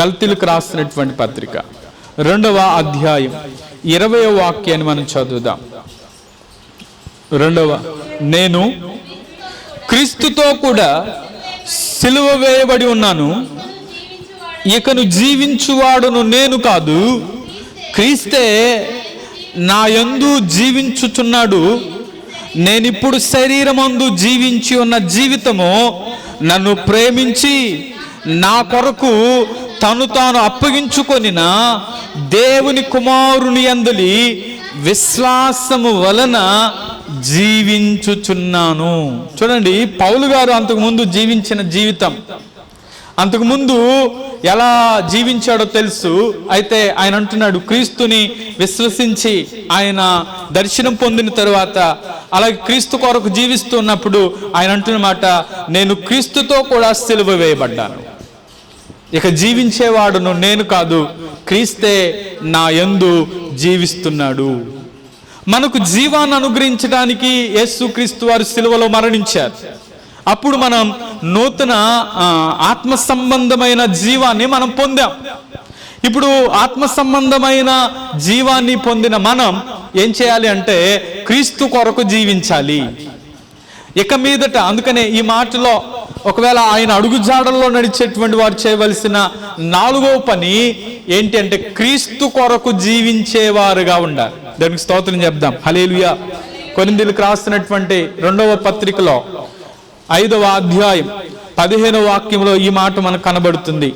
గల్తీలకు రాసినటువంటి పత్రిక. రెండవ అధ్యాయం ఇరవై వాక్యాన్ని మనం చదువుదాం. రెండవ నేను క్రీస్తుతో కూడా సిలువ వేయబడి ఉన్నాను. ఇకను జీవించువాడును నేను కాదు. క్రీస్తే నా యందు జీవించుచున్నాడు. నేనిప్పుడు శరీరమందు జీవించి ఉన్న జీవితము నన్ను ప్రేమించి నా కొరకు తను తాను అప్పగించుకొనిన దేవుని కుమారుని అందులి విశ్వాసము వలన జీవించుచున్నాను. చూడండి పౌలు గారు అంతకుముందు జీవించిన జీవితం. అంతకుముందు ఎలా జీవించాడో తెలుసు. అయితే ఆయన అంటున్నాడు క్రీస్తుని విశ్వసించి ఆయన దర్శనం పొందిన తరువాత అలాగే క్రీస్తు కొరకు జీవిస్తున్నప్పుడు ఆయన అంటున్నమాట నేను క్రీస్తుతో కూడా సెలవు వేయబడ్డాను. ఇక జీవించేవాడును నేను కాదు క్రీస్తే నా యందు జీవిస్తున్నాడు. మనకు జీవాన్ని అనుగ్రహించడానికి యేసుక్రీస్తు వారు సిలువలో మరణించారు. అప్పుడు మనం నూతన ఆత్మ సంబంధమైన జీవాన్ని మనం పొందాం. ఇప్పుడు ఆత్మ సంబంధమైన జీవాన్ని పొందిన మనం ఏం చేయాలి అంటే క్రీస్తు కొరకు జీవించాలి. ఇక మీదట అందుకనే ఈ మాటలో ఒకవేళ ఆయన అడుగుజాడల్లో నడిచేటువంటి వారు చేయవలసిన నాలుగో పని ఏంటి అంటే క్రీస్తు కొరకు జీవించేవారుగా ఉండాలి. దానికి స్తోత్రం చెప్దాం. హలేలుయా కొరిందీలకు రాస్తున్నటువంటి రెండవ పత్రికలో ఐదవ అధ్యాయం పదిహేనవ వాక్యంలో ఈ మాట మనకు కనబడుతుంది.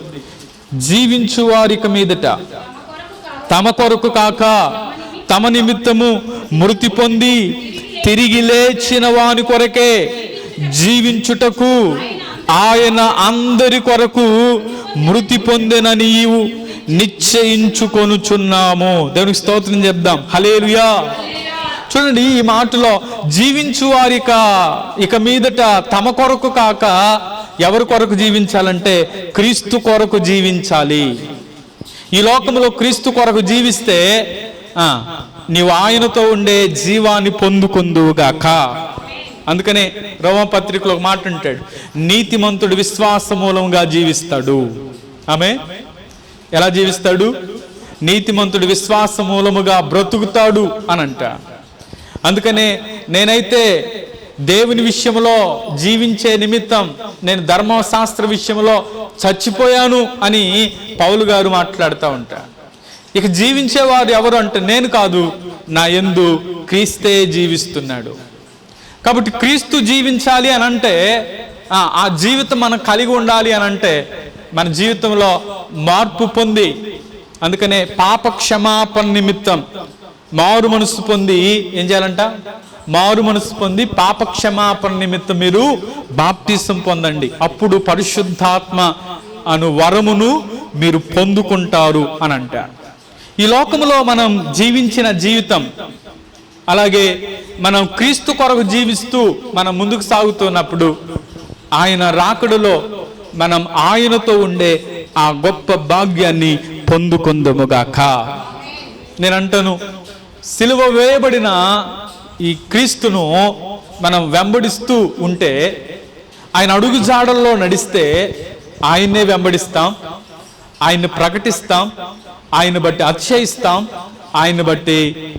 జీవించు వారిక మీదట తమ కొరకు కాక తమ నిమిత్తము మృతి పొంది తిరిగి లేచిన వాని కొరకే జీవించుటకు ఆయన అందరి కొరకు మృతి పొందిన నీవు నిశ్చయించుకొనుచున్నాము. దేవునికి స్తోత్రం చెప్దాం. హలేలుయా చూడండి ఈ మాటలో జీవించు వారిక ఇక మీదట తమ కొరకు కాక ఎవరి కొరకు జీవించాలంటే క్రీస్తు కొరకు జీవించాలి. ఈ లోకంలో క్రీస్తు కొరకు జీవిస్తే నీవు ఆయనతో ఉండే జీవాన్ని పొందుకుందువుగాక. అందుకనే రోమపత్రికలో ఒక మాట ఉంటాడు నీతిమంతుడు విశ్వాస మూలంగా జీవిస్తాడు. ఆమె ఎలా జీవిస్తాడు? నీతిమంతుడు విశ్వాస మూలముగా బ్రతుకుతాడు అని అంట అందుకనే నేనైతే దేవుని విషయంలో జీవించే నిమిత్తం నేను ధర్మశాస్త్ర విషయంలో చచ్చిపోయాను అని పౌలు గారు మాట్లాడుతూ ఉంటాను ఇక జీవించేవారు ఎవరు అంటే నేను కాదు నా ఎందు క్రీస్తే జీవిస్తున్నాడు. కాబట్టి క్రీస్తు జీవించాలి అని అంటే ఆ, ఆ జీవితం మనం కలిగి ఉండాలి అని అంటే మన జీవితంలో మార్పు పొంది అందుకనే పాప క్షమాపణ నిమిత్తం మారు మనసు పొంది ఏం చేయాలంట? మారు మనసు పొంది పాప క్షమాపణ నిమిత్తం మీరు బాప్తిసం పొందండి. అప్పుడు పరిశుద్ధాత్మ అను వరమును మీరు పొందుకుంటారు అని అంటారు ఈ లోకములో మనం జీవించిన జీవితం అలాగే మనం క్రీస్తు కొరకు జీవిస్తూ మనం ముందుకు సాగుతున్నప్పుడు ఆయన రాకడలో మనం ఆయనతో ఉండే ఆ గొప్ప భాగ్యాన్ని పొందుకుందముగాక. నేను అంటాను సిలువ వేయబడిన ఈ క్రీస్తును మనం వెంబడిస్తూ ఉంటే ఆయన అడుగు జాడల్లో నడిస్తే ఆయన్నే వెంబడిస్తాం. ఆయన్ని ప్రకటిస్తాం ఆయన బట్టి అతిశయిస్తాం ఆయన బట్టి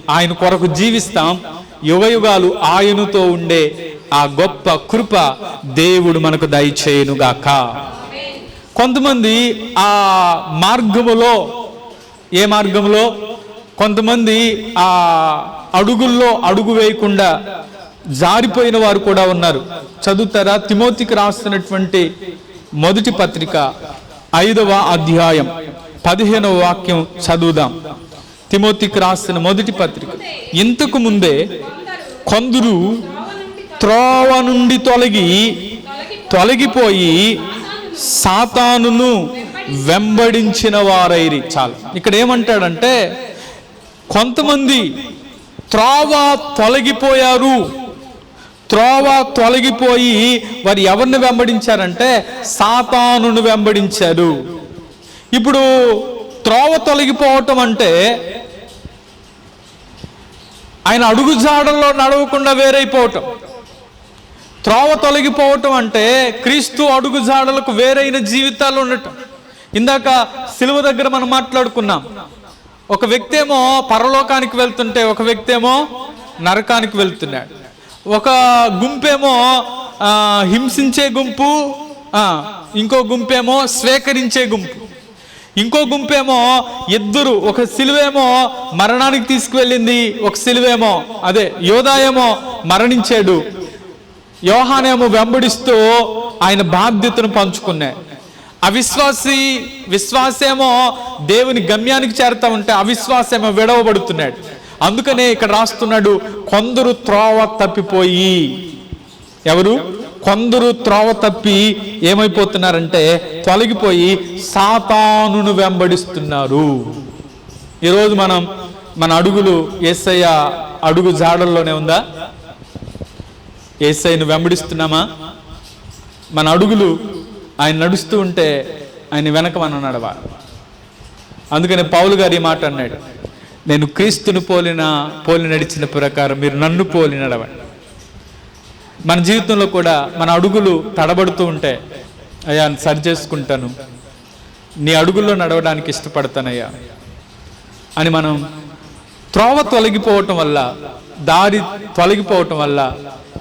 ఆయన కొరకు జీవిస్తాం. యుగయుగాలు ఆయనతో ఉండే ఆ గొప్ప కృప దేవుడు మనకు దయచేయునుగాక. కొంతమంది ఆ మార్గములో ఏ మార్గంలో కొంతమంది ఆ అడుగుల్లో అడుగు వేయకుండా జారిపోయిన వారు కూడా ఉన్నారు. చదువుతారా? తిమోతికి రాస్తున్నటువంటి మొదటి పత్రిక ఐదవ అధ్యాయం. పదిహేనవ వాక్యం చదువుదాం. తిమోతికి రాసిన మొదటి పత్రిక. ఇంతకు ముందే కొందరు త్రోవ నుండి తొలగి తొలగిపోయి సాతానును వెంబడించిన వారైరి. చాలు. ఇక్కడ ఏమంటాడంటే కొంతమంది త్రోవ తొలగిపోయారు. త్రోవ తొలగిపోయి వారు ఎవరిని వెంబడించారంటే సాతానును వెంబడించారు. ఇప్పుడు త్రోవ తొలగిపోవటం అంటే ఆయన అడుగుజాడల్లో నడవకుండా వేరైపోవటం. త్రోవ తొలగిపోవటం అంటే క్రీస్తు అడుగుజాడలకు వేరైన జీవితాలు ఉండటం. ఇందాక సిలువ దగ్గర మనం మాట్లాడుకున్నాం. ఒక వ్యక్తి ఏమో పరలోకానికి వెళ్తుంటే ఒక వ్యక్తి ఏమో నరకానికి వెళ్తున్నాడు. ఒక గుంపేమో హింసించే గుంపు ఇంకో గుంపేమో స్వీకరించే గుంపు. ఇంకో గుంపేమో ఇద్దరు ఒక సిలువేమో మరణానికి తీసుకువెళ్ళింది ఒక సిలువేమో అదే యోధాయేమో మరణించాడు. యోహానేమో వెంబడిస్తూ ఆయన బాధ్యతను పంచుకున్నాయి. అవిశ్వాసి విశ్వాసేమో దేవుని గమ్యానికి చేరుతా ఉంటే అవిశ్వాసేమో విడవబడుతున్నాడు. అందుకనే ఇక్కడ రాస్తున్నాడు కొందరు త్రోవ తప్పిపోయి. ఎవరు? కొందరు త్రోవ తప్పి. ఏమైపోతున్నారంటే తొలగిపోయి సాతానును వెంబడిస్తున్నారు. ఈరోజు మనం మన అడుగులు ఏసయ్య అడుగు జాడల్లోనే ఉందా? ఏసైను వెంబడిస్తున్నామా? మన అడుగులు ఆయన నడుస్తూ ఉంటే ఆయన వెనక మనం నడవాలి. అందుకని పౌలు గారు ఈ మాట అన్నాడు. నేను క్రీస్తును పోలిన పోలి నడిచిన ప్రకారం మీరు నన్ను పోలి నడవండి. మన జీవితంలో కూడా మన అడుగులు తడబడుతూ ఉంటే అయ్యా సరి చేసుకుంటాను. నీ అడుగుల్లో నడవడానికి ఇష్టపడతానయ్యా. అని మనం త్రోవ తొలగిపోవటం వల్ల దారి తొలగిపోవటం వల్ల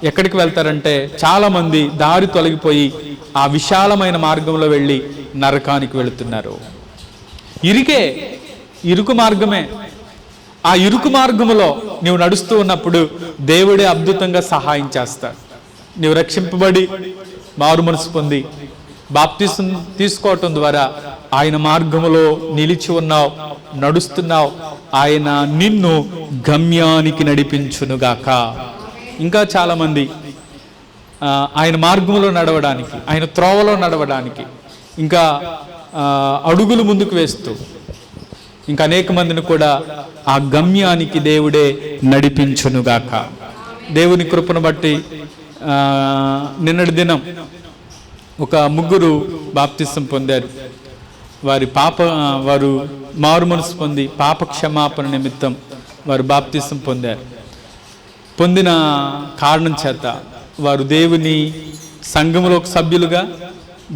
ఎక్కడికి వెళ్తారంటే చాలామంది దారి తొలగిపోయి ఆ విశాలమైన మార్గంలో వెళ్ళి నరకానికి వెళుతున్నారు. ఇరికే ఇరుకు మార్గమే. ఆ ఇరుకు మార్గములో నీవు నడుస్తూ ఉన్నప్పుడు దేవుడే అద్భుతంగా సహాయం చేస్తాడు. నీవు రక్షింపబడి మారు మనసు పొంది బాప్తిసం తీసుకోవటం ద్వారా ఆయన మార్గములో నిలిచి ఉన్నావు నడుస్తున్నావు. ఆయన నిన్ను గమ్యానికి నడిపించునుగాక. ఇంకా చాలామంది ఆయన మార్గంలో నడవడానికి ఆయన త్రోవలో నడవడానికి ఇంకా అడుగులు ముందుకు వేస్తూ ఇంకా అనేక మందిని కూడా ఆ గమ్యానికి దేవుడే నడిపించునుగాక. దేవుని కృపను బట్టి నిన్నటి దినం ఒక ముగ్గురు బాప్తిసం పొందారు. వారి పాప వారు మారు మనసు పొంది పాప క్షమాపణ నిమిత్తం వారు బాప్తిసం పొందారు. పొందిన కారణం చేత వారు దేవుని సంఘములో సభ్యులుగా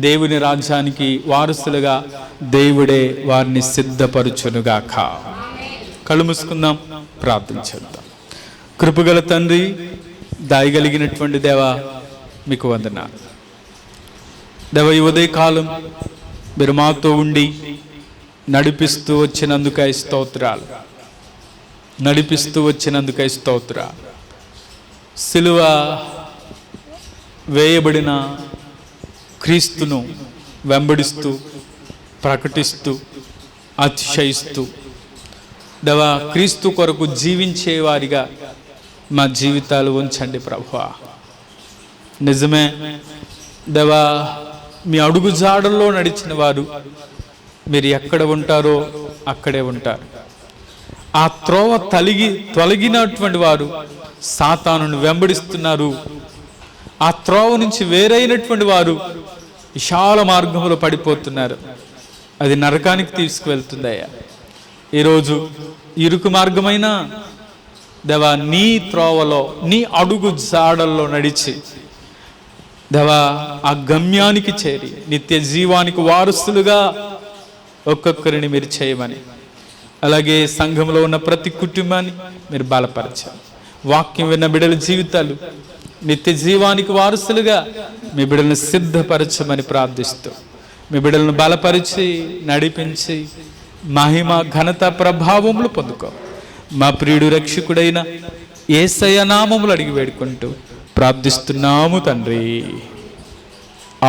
దేవుని రాజ్యానికి వారసులుగా దేవుడే వారిని సిద్ధపరచునుగాక. కళ్ళు మూసుకుందాం ప్రార్థన చేద్దాం. కృపగల తండ్రి దాయగలిగినటువంటి దేవ మీకు వందన దేవ ఈ ఉదయకాలం మీరు మాతో ఉండి నడిపిస్తూ వచ్చినందుకై స్తోత్రాలు. నడిపిస్తూ వచ్చినందుకై స్తోత్రాలు. సిలువ వేయబడిన క్రీస్తును వెంబడిస్తూ ప్రకటిస్తూ అతిశయిస్తూ దవా క్రీస్తు కొరకు జీవించేవారిగా మా జీవితాలు ఉంచండి ప్రభువా. నిజమే దేవా మీ అడుగు జాడల్లో నడిచిన వారు మీరు ఎక్కడ ఉంటారో అక్కడే ఉంటారు. ఆ త్రోవ తలిగి తొలగినటువంటి వారు సాతానును వెంబడిస్తున్నారు. ఆ త్రోవ నుంచి వేరైనటువంటి వారు విశాల మార్గంలో పడిపోతున్నారు. అది నరకానికి తీసుకువెళ్తుందయ్యా. ఈరోజు ఇరుకు మార్గమైన? దేవా నీ త్రోవలో నీ అడుగు జాడల్లో నడిచి దేవా ఆ గమ్యానికి చేరి నిత్య జీవానికి వారసులుగా ఒక్కొక్కరిని మీరు చేయమని అలాగే సంఘంలో ఉన్న ప్రతి కుటుంబాన్ని మీరు బలపరచాలి వాక్యం విన్న బిడల జీవితాలు నిత్య జీవానికి వారసులుగా మీ బిడలను సిద్ధపరచమని ప్రార్థిస్తూ మీ బిడలను బలపరిచి నడిపించి మహిమ ఘనత ప్రభావములు పొందుకో. మా ప్రియుడు రక్షకుడైన ఏసయ నామములు అడిగి వేడుకుంటూ ప్రార్థిస్తున్నాము తండ్రి.